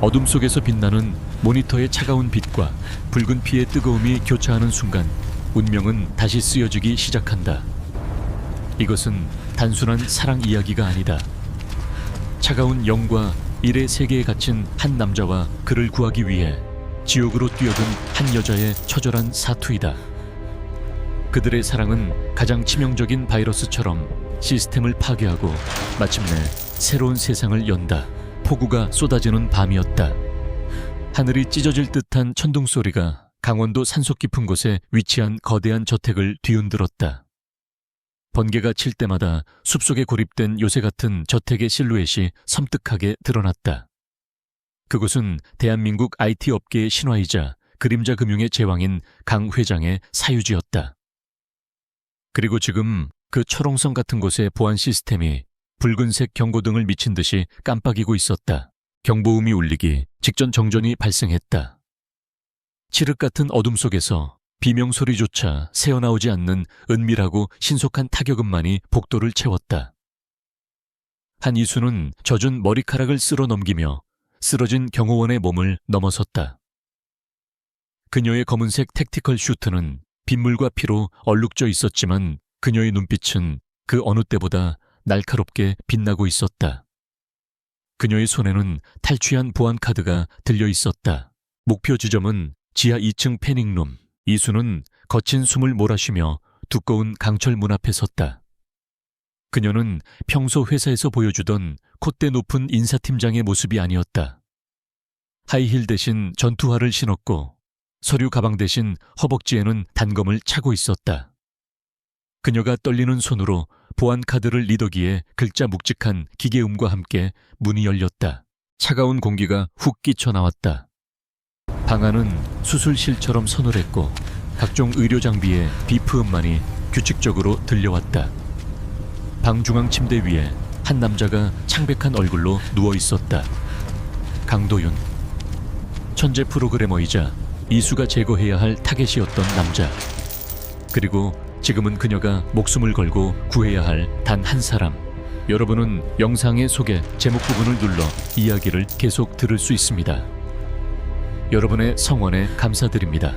어둠 속에서 빛나는 모니터의 차가운 빛과 붉은 피의 뜨거움이 교차하는 순간 운명은 다시 쓰여지기 시작한다. 이것은 단순한 사랑 이야기가 아니다. 차가운 영과 일의 세계에 갇힌 한 남자와 그를 구하기 위해 지옥으로 뛰어든 한 여자의 처절한 사투이다. 그들의 사랑은 가장 치명적인 바이러스처럼 시스템을 파괴하고 마침내 새로운 세상을 연다. 폭우가 쏟아지는 밤이었다. 하늘이 찢어질 듯한 천둥 소리가 강원도 산속 깊은 곳에 위치한 거대한 저택을 뒤흔들었다. 번개가 칠 때마다 숲속에 고립된 요새 같은 저택의 실루엣이 섬뜩하게 드러났다. 그곳은 대한민국 IT 업계의 신화이자 그림자 금융의 제왕인 강 회장의 사유지였다. 그리고 지금 그 철옹성 같은 곳의 보안 시스템이 붉은색 경고등을 미친 듯이 깜빡이고 있었다. 경보음이 울리기 직전 정전이 발생했다. 칠흑 같은 어둠 속에서 비명 소리조차 새어나오지 않는 은밀하고 신속한 타격음만이 복도를 채웠다. 한 이수는 젖은 머리카락을 쓸어 넘기며 쓰러진 경호원의 몸을 넘어섰다. 그녀의 검은색 택티컬 슈트는 빗물과 피로 얼룩져 있었지만 그녀의 눈빛은 그 어느 때보다 날카롭게 빛나고 있었다. 그녀의 손에는 탈취한 보안 카드가 들려 있었다. 목표 지점은 지하 2층 패닝룸. 이수는 거친 숨을 몰아쉬며 두꺼운 강철 문 앞에 섰다. 그녀는 평소 회사에서 보여주던 콧대 높은 인사팀장의 모습이 아니었다. 하이힐 대신 전투화를 신었고 서류 가방 대신 허벅지에는 단검을 차고 있었다. 그녀가 떨리는 손으로 보안 카드를 리더기에 글자 묵직한 기계음과 함께 문이 열렸다. 차가운 공기가 훅 끼쳐 나왔다. 방 안은 수술실처럼 서늘했고 각종 의료 장비의 비프음만이 규칙적으로 들려왔다. 방 중앙 침대 위에 한 남자가 창백한 얼굴로 누워 있었다. 강도윤. 천재 프로그래머이자 이수가 제거해야 할 타겟이었던 남자. 그리고 지금은 그녀가 목숨을 걸고 구해야 할 단 한 사람. 여러분은 영상의 소개 제목 부분을 눌러 이야기를 계속 들을 수 있습니다. 여러분의 성원에 감사드립니다.